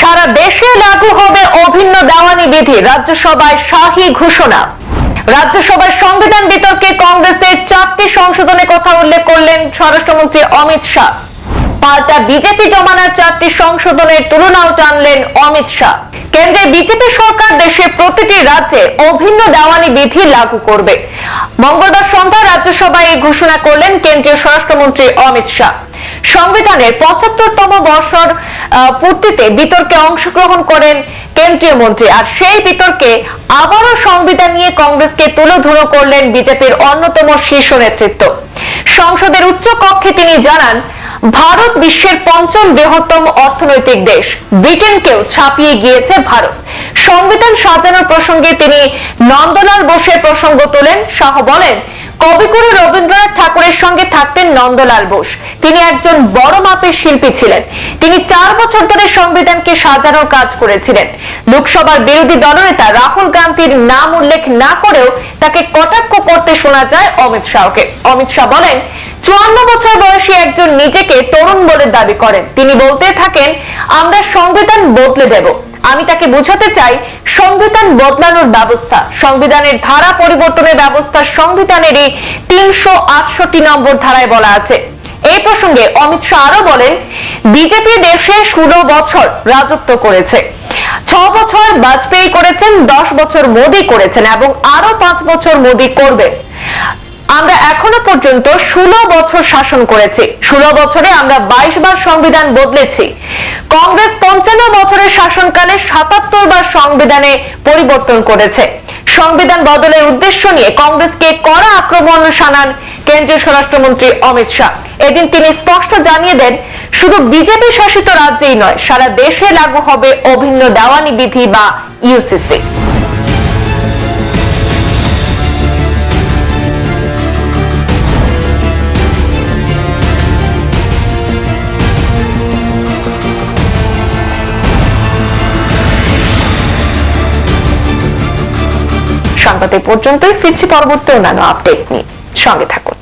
সারা দেশে লাগু হবে অভিন্ন দেওয়ানি বিধি। রাজ্যসভায় শাহী ঘোষণা। রাজ্যসভার সংবিধান বিতর্কে কংগ্রেসের চারটি সংশোধনের কথা উল্লেখ করলেন স্বরাষ্ট্রমন্ত্রী অমিত শাহ। পাল্টা বিজেপি জমানার চারটি সংশোধনের তুলনাও টানলেন অমিত শাহ। কেন্দ্রের বিজেপি সরকার দেশের প্রতিটি রাজ্যে অভিন্ন দেওয়ানি বিধি লাগু করবে। মঙ্গলবার সন্ধ্যায় রাজ্যসভায় এই ঘোষণা করলেন কেন্দ্রীয় স্বরাষ্ট্রমন্ত্রী অমিত শাহ। সংবিধানের পঁচাত্তরতম বর্ষর পূর্তিতে বিতর্কে অংশগ্রহণ করেন কেন্দ্রীয় মন্ত্রী। আর সেই বিতর্কে আবারও সংবিধান নিয়ে কংগ্রেসকে তুলোধুলো করলেন বিজেপির অন্যতম শীর্ষ নেতৃত্ব। সংসদের উচ্চ কক্ষে তিনি জানান, ভারত বিশ্বের পঞ্চম বৃহত্তম অর্থনৈতিক দেশ। ব্রিটেনকেও ছাপিয়ে গিয়েছে ভারত। সংবিধান সাজানোর প্রসঙ্গে তিনি নন্দলাল বোসের প্রসঙ্গ তোলেন। শাহ বলেন কবিগুরু রবীন্দ্রনাথ ঠাকুরের সঙ্গে থাকতেন নন্দলাল বোস। তিনি একজন বড় মাপের শিল্পী ছিলেন। তিনি চার বছর ধরে সংবিধানকে সাজানোর কাজ করেছিলেন। লোকসভার বিরোধী দলনেতা রাহুল গান্ধীর নাম উল্লেখ না করেও তাকে কটাক্ষ করতে শোনা যায় অমিত শাহকে। অমিত শাহ বলেন, চুয়ান্ন বছর বয়সী একজন নিজেকে তরুণ বলে দাবি করেন। তিনি বলতে থাকেন, আমরা সংবিধান বদলে দেব। আমি তাকে বোঝাতে চাই, সংবিধান বদলানোর ব্যবস্থা। সংবিধানের ধারা পরিবর্তনের ব্যবস্থা সংবিধানেরই তিনশো আটষট্টি নম্বর ধারায় বলা আছে। এই প্রসঙ্গে অমিত শাহ আরও বলেন, বিজেপি দেশে ষোলো বছর রাজত্ব করেছে। ছ বছর বাজপেয়ী করেছেন, দশ বছর মোদী করেছেন এবং আরও পাঁচ বছর মোদী করবেন। আমরা এখনও পর্যন্ত ষোলো বছর শাসন করেছি। ষোলো বছরে আমরা বাইশ বার সংবিধান বদলেছি। কংগ্রেস পঞ্চান্ন বছরের শাসনকালে সাতাত্তর বার সংবিধানে পরিবর্তন করেছে। সংবিধান বদলের উদ্দেশ্য নিয়ে কংগ্রেসকে কড়া আক্রমণ শানান কেন্দ্রীয় স্বরাষ্ট্রমন্ত্রী অমিত শাহ। এদিন তিনি স্পষ্ট জানিয়ে দেন, শুধু বিজেপি শাসিত রাজ্যেই নয়, সারা দেশে লাগু হবে অভিন্ন দেওয়ানি বিধি বা ইউসিসি। সংবাদ এ পর্যন্তই। ফিরছি পরবর্তী অন্যান্য আপডেট নিয়ে। সঙ্গে থাকুন।